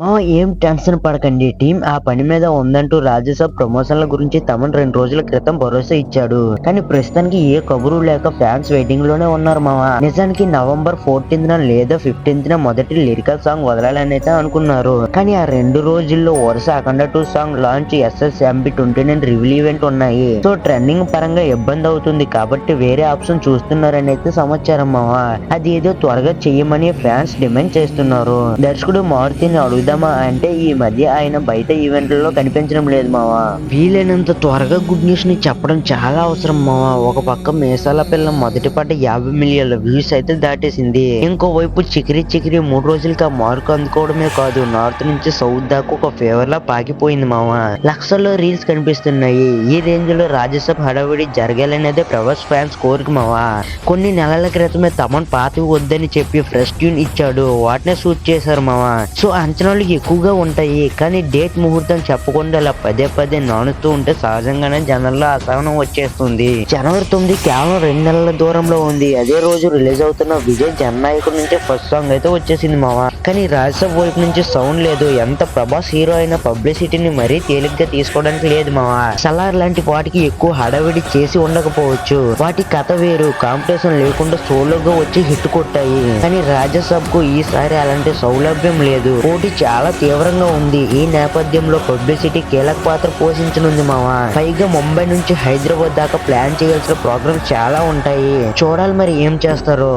మా ఏం టెన్షన్ పడకండి. టీం ఆ పని మీద ఉందంటూ రాజ్యసభ ప్రమోషన్ల గురించి తమన్ రెండు రోజుల క్రితం భరోసా ఇచ్చాడు. కానీ ప్రస్తుతానికి ఏ కబురు లేక ఫ్యాన్స్ వెయిటింగ్లోనే ఉన్నారు మామ. నిజానికి నవంబర్ ఫోర్టీన్త్ లేదా ఫిఫ్టీన్త్ న మొదటి లిరికల్ సాంగ్ వదలాలని అయితే అనుకున్నారు. కానీ ఆ రెండు రోజుల్లో వరుస Akhanda two song launch SS MB twenty nine review event ఉన్నాయి. సో ట్రెండింగ్ పరంగా ఇబ్బంది అవుతుంది కాబట్టి వేరే ఆప్షన్ చూస్తున్నారని అయితే సమాచారం మామ. అది ఏదో త్వరగా చేయమని ఫ్యాన్స్ డిమాండ్ చేస్తున్నారు. దర్శకుడు మారుతిని అడుగుదామా అంటే ఈ మధ్య ఆయన బయట ఈవెంట్లలో కనిపించడం లేదు మావా. వీలైనంత త్వరగా గుడ్ న్యూస్ని చెప్పడం చాలా అవసరం మావా. ఒక పక్క మేసాల పిల్ల మొదటి పాట యాభై మిలియన్ల వ్యూస్ అయితే దాటేసింది. ఇంకో వైపు చికిరి చికిరి మూడు రోజులకి ఆ మార్కు అందుకోవడమే కాదు నార్త్ నుంచి సౌత్ దాకా ఒక ఫేవర్ లా పాకిపోయింది మావా. లక్షల్లో రీల్స్ కనిపిస్తున్నాయి. ఈ రేంజ్లో రాజ్యసభ హడావిడి జరగాలనేదే ప్రభాస్ ఫ్యాన్స్ కోరిక మావా. కొన్ని నెలల క్రితమే తమన్ పాతవి వద్దని చెప్పి ఫ్రెష్ ట్యూన్ ఇచ్చాడు. వాటినే షూట్ చేశారు మావా. సో అంచనా అంచనాలు ఎక్కువగా ఉంటాయి కానీ డేట్ ముహూర్తం చెప్పకుండా అలా పదే పదే నానుతూ ఉంటే సహజంగానే జనంలో అసహనం వచ్చేస్తుంది. జనవరి తొమ్మిది కేవలం రెండు నెలల దూరంలో ఉంది. అదే రోజు రిలీజ్ అవుతున్న విజయ్ జననాయకుడి నుంచి ఫస్ట్ సాంగ్ అయితే వచ్చేసింది మావా కానీ రాజ్యసభ వైపు నుంచి సౌండ్ లేదు. ఎంత ప్రభాస్ హీరో అయిన పబ్లిసిటీని మరీ తేలిగ్గా తీసుకోవడానికి లేదు మావా సలార్ లాంటి వాటికి ఎక్కువ హడావిడి చేసి ఉండకపోవచ్చు. వాటి కథ వేరు. కాంపిటీషన్ లేకుండా సోలోగా వచ్చి హిట్ కొట్టాయి. కానీ రాజ్యసభకు ఈసారి అలాంటి సౌలభ్యం లేదు. పోటీ చాలా తీవ్రంగా ఉంది. ఈ నేపథ్యంలో పబ్లిసిటీ కీలక పాత్ర పోషించనుంది మావా. పైగా ముంబై నుంచి హైదరాబాద్ దాకా ప్లాన్ చేయాల్సిన ప్రోగ్రామ్స్ చాలా ఉంటాయి. చూడాలి మరి ఏం చేస్తారు.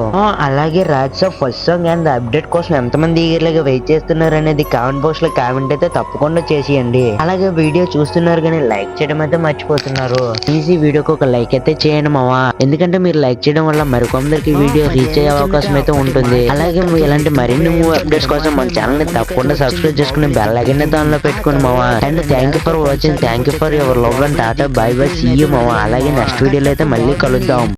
అలాగే అలాగే Rajyasabha first song and update కోసం ఎంతమంది ఈగర్లుగా వెయిట్ చేస్తున్నారు అనేది కామెంట్ బాక్స్లో కామెంట్ అయితే తప్పకుండా చేసేయండి. అలాగే వీడియో చూస్తున్నారు కానీ లైక్ చేయడం అయితే మర్చిపోతున్నారు. ఈజీ వీడియోకి ఒక లైక్ అయితే చేయండి మావా. ఎందుకంటే మీరు లైక్ చేయడం వల్ల మరికొందరికి వీడియో రీచ్ అయ్యే అవకాశం అయితే ఉంటుంది. అలాగే ఇలాంటి మరిన్ని మూవీ అప్డేట్స్ కోసం మన ఛానల్ని తప్పకుండా సబ్స్క్రైబ్ చేసుకుని బెల్ ఐకన్ దానిలో పెట్టుకుని మావా. And thank you for watching thank you for your love and tata bye bye see you మావా. అలాగే నెక్స్ట్ వీడియోలో అయితే మళ్ళీ కలుద్దాం.